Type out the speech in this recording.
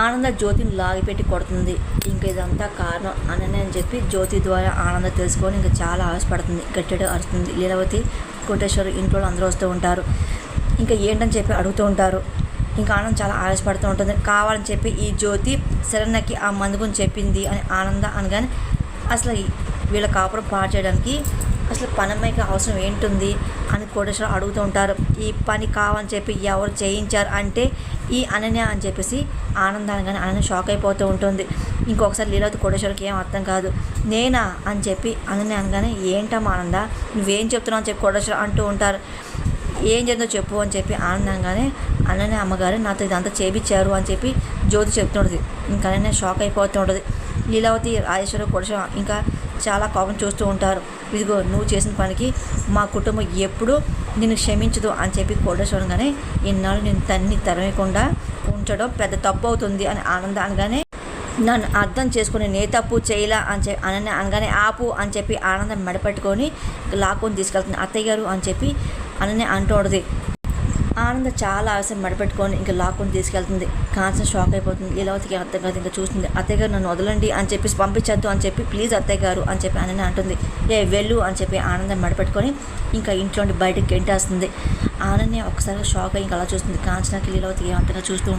ఆనంద జ్యోతిని లాగిపెట్టి కొడుతుంది. ఇంక ఇదంతా కారణం అననే అని చెప్పి జ్యోతి ద్వారా ఆనంద తెలుసుకొని ఇంకా చాలా ఆశపడుతుంది. గట్టిగా అరుస్తుంది. లీలవతి కోటేశ్వరు ఇంట్లో అందరూ వస్తూ ఉంటారు. ఇంకా ఏంటని చెప్పి అడుగుతూ ఉంటారు. ఇంకా ఆనంద్ చాలా ఆయాసపడుతూ ఉంటుంది. కావాలని చెప్పి ఈ జ్యోతి శరణ్యకి ఆ మందు గురించి చెప్పింది అని ఆనంద అనగానే అసలు వీళ్ళ కాపురం పాడు చేయడానికి అసలు పనమ్మాయికి అవసరం ఏంటుంది అని కోటేశ్వర అడుగుతూ ఉంటారు. ఈ పని కావాలని చెప్పి ఎవరు చేయించారు అంటే ఈ అనన్య అని చెప్పేసి ఆనందాన్ని కానీ అనన్య షాక్ అయిపోతూ ఉంటుంది. ఇంకొకసారి లీలావతి కోటేశ్వరికి ఏం అర్థం కాదు. నేనా అని చెప్పి అనన్య అనగానే ఏంటమ్మా ఆనంద? నువ్వేం చెప్తున్నావు? అని చెప్పి కోటేశ్వర అంటూ ఉంటారు. ఏం జరిగిందో చెప్పు అని చెప్పి ఆనందంగానే అనన్య అమ్మగారు నాతో ఇదంతా చేపించారు అని చెప్పి జ్యోతి చెప్తుంటుంది. ఇంకా అనన్య షాక్ అయిపోతూ ఉంటుంది. లీలావతి రాజేశ్వర కోటేశ్వర ఇంకా చాలా కోపం చూస్తూ ఉంటారు. ఇదిగో నువ్వు చేసిన పనికి మా కుటుంబం ఎప్పుడూ నిన్ను క్షమించదు అని చెప్పి కోటేశ్వరంగానే ఇన్నాళ్ళు నేను తన్ని తరమకుండా ఉంచడం పెద్ద తప్పు అవుతుంది అని ఆనంద అనగానే నన్ను అర్థం చేసుకుని నే తప్పు చేయలా అని చెప్పి అనని అనగానే ఆపు అని చెప్పి ఆనందం మెడపెట్టుకొని లాక్కొని తీసుకెళ్తుంది అత్తయ్య గారు అని చెప్పి అనని అంటూడది ఆనంద చాలా ఆవేశం మెడపెట్టుకొని ఇంకా లాక్కొని తీసుకెళ్తుంది. కాంచన షాక్ అయిపోతుంది. లీలావతికి అర్థం కాదు ఇంకా చూస్తుంది. అత్తయ్య గారు నన్ను వదలండి అని చెప్పి పంపించద్దు అని చెప్పి ప్లీజ్ అత్తయ్య గారు అని చెప్పి అనని అంటుంది. ఏ వెళ్ళు అని చెప్పి ఆనందం మడపెట్టుకొని ఇంకా ఇంట్లో బయటకు గెంటేస్తుంది. ఆనంద్ ఒకసారి షాక్ అయ్యి ఇంకా అలా చూస్తుంది. కాంచనకి లీలావతికి అంతగా చూస్తూ